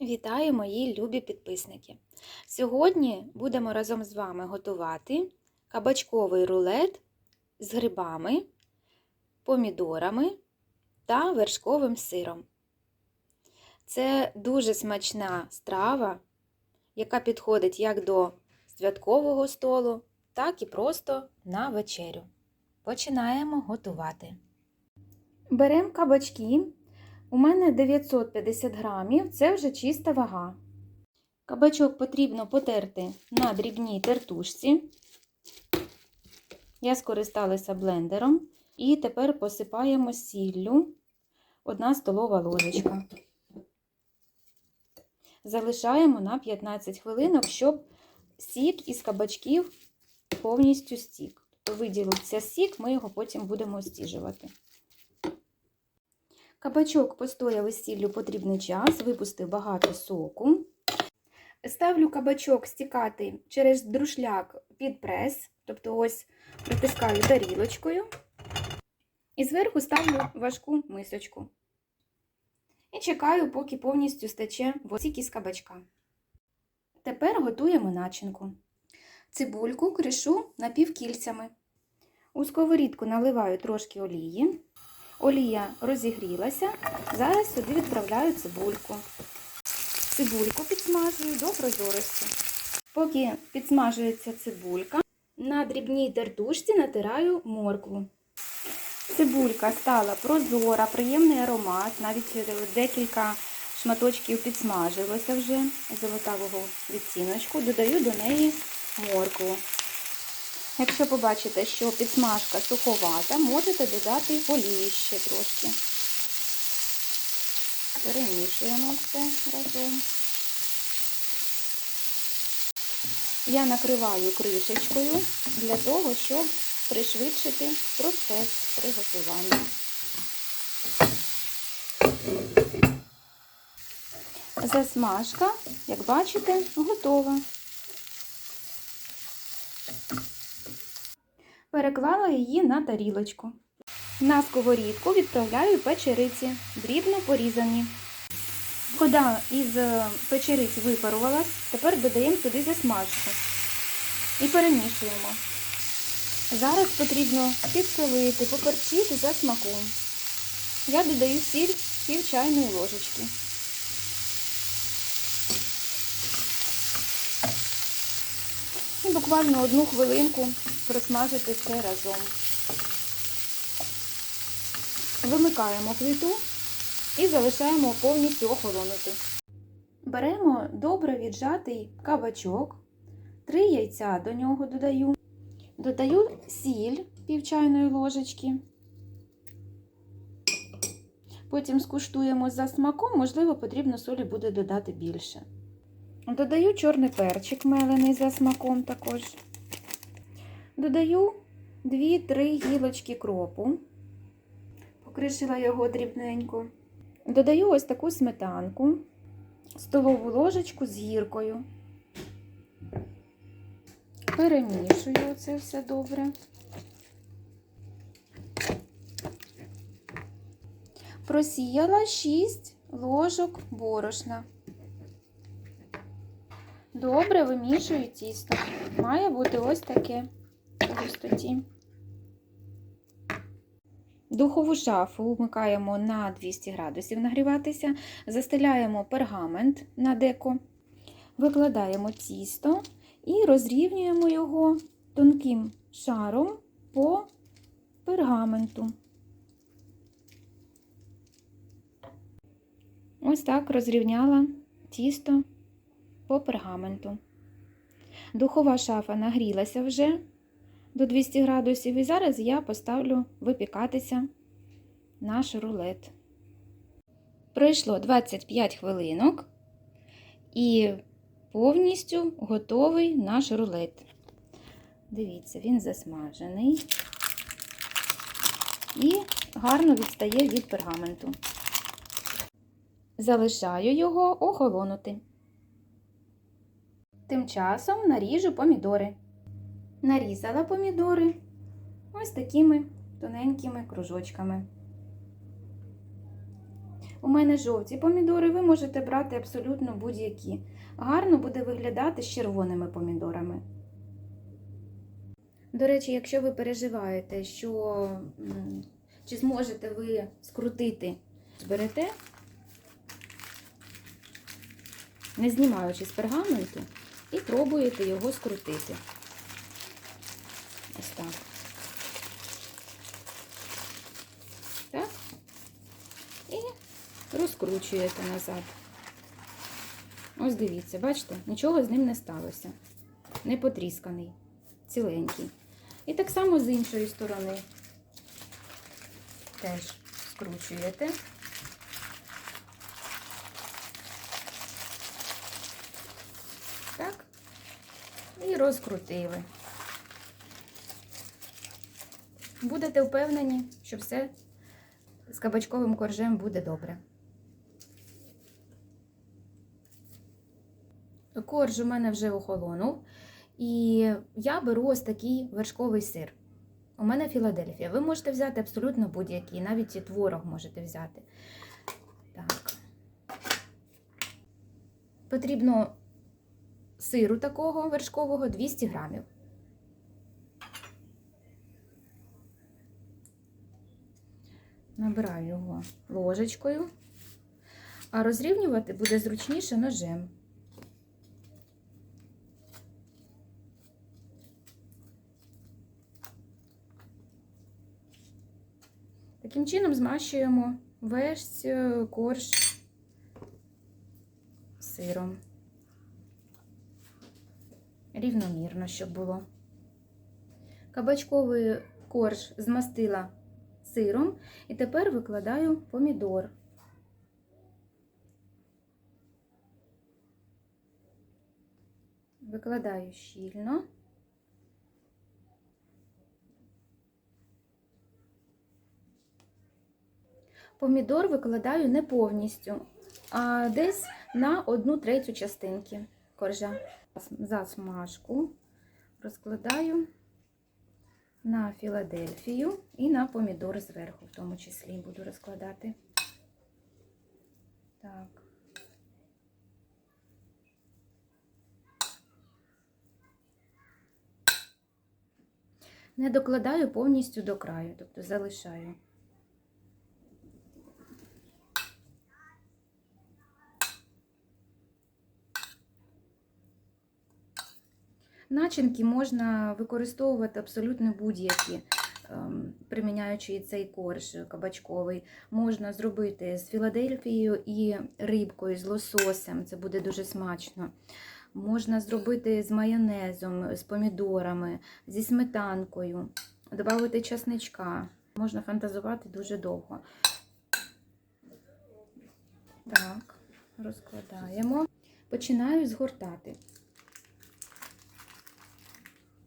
Вітаю, мої любі підписники! Сьогодні будемо разом з вами готувати кабачковий рулет з грибами, помідорами та вершковим сиром. Це дуже смачна страва, яка підходить як до святкового столу, так і просто на вечерю. Починаємо готувати. Беремо кабачки. У мене 950 грамів, це вже чиста вага. Кабачок потрібно потерти на дрібній тертушці. Я скористалася блендером і тепер посипаємо сіллю 1 столова ложечка. Залишаємо на 15 хвилинок, щоб сік із кабачків повністю стік. Виділився сік, ми його потім будемо стіжувати. Кабачок постояв із сіллю потрібний час, випустив багато соку. Ставлю кабачок стікати через друшляк під прес, тобто ось притискаю тарілочкою. І зверху ставлю важку мисочку. І чекаю, поки повністю стече сік із кабачка. Тепер готуємо начинку. Цибульку кришу напівкільцями. У сковорідку наливаю трошки олії. Олія розігрілася. Зараз сюди відправляю цибульку. Цибульку підсмажую до прозорості. Поки підсмажується цибулька, на дрібній тертушці натираю моркву. Цибулька стала прозора, приємний аромат, навіть декілька шматочків підсмажилося вже золотавого відціночку. Додаю до неї моркву. Якщо побачите, що підсмажка суховата, можете додати олії ще трошки. Перемішуємо все разом. Я накриваю кришечкою для того, щоб пришвидшити процес приготування. Засмажка, як бачите, готова. Переклала її на тарілочку. На сковорідку відправляю печериці, дрібно порізані. Вода із печериць випарувалась, тепер додаємо сюди засмажку і перемішуємо. Зараз потрібно підсолити, поперчити за смаком. Я додаю сіль пів чайної ложечки. І буквально одну хвилинку просмажити все разом. Вимикаємо плиту і залишаємо повністю охолонути. Беремо добре віджатий кабачок, три яйця до нього додаю, додаю сіль пів чайної ложечки. Потім скуштуємо за смаком, можливо, потрібно солі буде додати більше. Додаю чорний перчик мелений за смаком також. Додаю 2-3 гілочки кропу, покришила його дрібненько. Додаю ось таку сметанку, столову ложечку з гіркою. Перемішую це все добре. Просіяла 6 ложок борошна. Добре вимішую тісто. Має бути ось таке по. Духову шафу вмикаємо на 200 градусів нагріватися, застеляємо пергамент на деко, викладаємо тісто і розрівнюємо його тонким шаром по пергаменту. Ось так розрівняла тісто по пергаменту. Духова шафа нагрілася вже до 200 градусів, і зараз я поставлю випікатися наш рулет. Пройшло 25 хвилинок і повністю готовий наш рулет. Дивіться, він засмажений і гарно відстає від пергаменту. Залишаю його охолонути. Тим часом наріжу помідори. Нарізала помідори ось такими тоненькими кружочками. У мене жовті помідори, ви можете брати абсолютно будь-які. Гарно буде виглядати з червоними помідорами. До речі, якщо ви переживаєте, що чи зможете ви скрутити, зберете, не знімаючи з пергаменту, і пробуєте його скрутити. Ось так. І розкручуєте назад. Ось дивіться, бачите, нічого з ним не сталося. Не потрісканий, ціленький. І так само з іншої сторони теж скручуєте. Так. І розкрутили. Будете впевнені, що все з кабачковим коржем буде добре. Корж у мене вже охолонув. І я беру ось такий вершковий сир. У мене Філадельфія. Ви можете взяти абсолютно будь-який, навіть і творог можете взяти. Так. Потрібно сиру такого вершкового 200 грамів. Набираю його ложечкою, а розрівнювати буде зручніше ножем. Таким чином змащуємо весь е, корж сиром. Рівномірно, щоб було. Кабачковий корж змастила сиром і тепер викладаю помідор. Викладаю щільно. Помідор викладаю не повністю, а десь на одну третю частинки коржа. Засмажку розкладаю на Філадельфію і на помідор зверху, в тому числі буду розкладати. Так. Не докладаю повністю до краю, тобто залишаю. Начинки можна використовувати абсолютно будь-які, приміняючи цей корж кабачковий. Можна зробити з Філадельфією і рибкою, з лососем, це буде дуже смачно. Можна зробити з майонезом, з помідорами, зі сметанкою, додати часничка. Можна фантазувати дуже довго. Так, розкладаємо. Починаю згортати.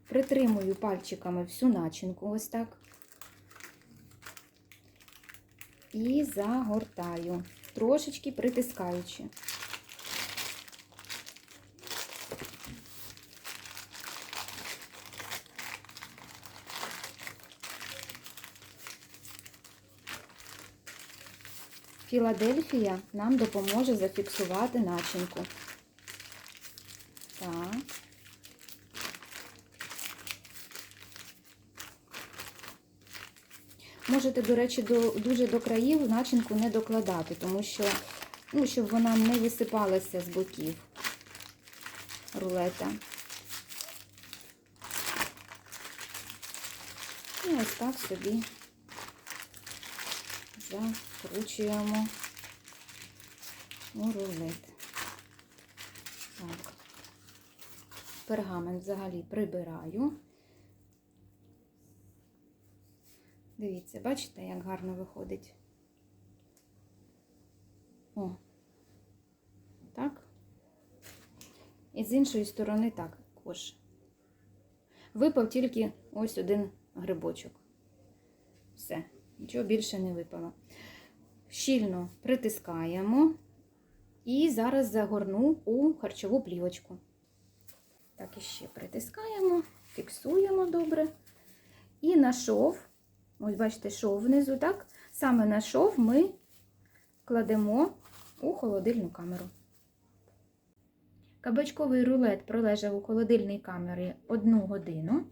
Притримую пальчиками всю начинку, ось так. І загортаю, трошечки притискаючи. Філадельфія нам допоможе зафіксувати начинку. Так. Можете, до речі, до, дуже до країв начинку не докладати, тому що, ну, щоб вона не висипалася з боків рулета. І ось так собі закручуємо у рулет. Так. Пергамент взагалі прибираю. Дивіться, бачите, як гарно виходить? О, так. І з іншої сторони так також. Випав тільки ось один грибочок. Все, нічого більше не випало. Щільно притискаємо і зараз загорну у харчову плівочку. Так, іще притискаємо, фіксуємо добре. І на шов Ось, бачите, шов внизу, так? Саме на шов ми кладемо у холодильну камеру. Кабачковий рулет пролежав у холодильній камері 1 годину.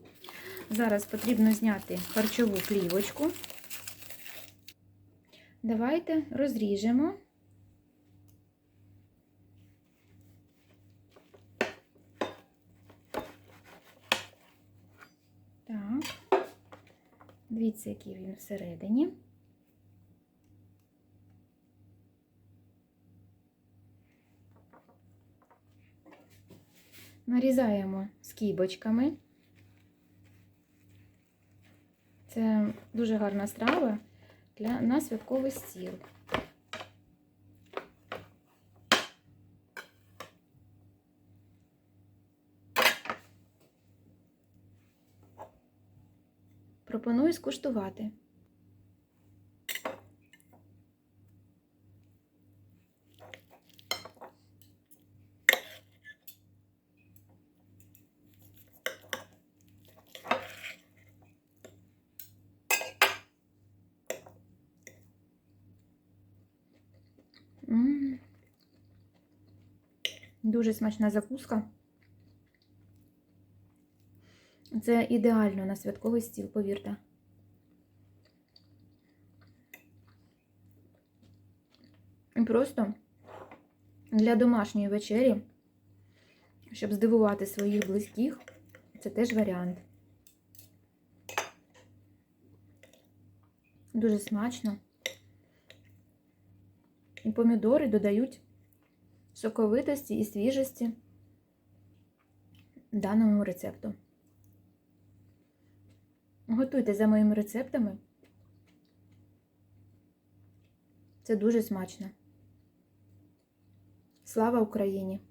Зараз потрібно зняти харчову плівочку. Давайте розріжемо. Так, дивіться, який він всередині. Нарізаємо скібочками. Це дуже гарна страва для, на святковий стіл. Пропоную скуштувати. Дуже смачна закуска. Це ідеально на святковий стіл, повірте. І Просто для домашньої вечері, щоб здивувати своїх близьких, це теж варіант. Дуже смачно. І помідори додають соковитості і свіжості даному рецепту. Готуйте за моїми рецептами. Це дуже смачно. Слава Україні!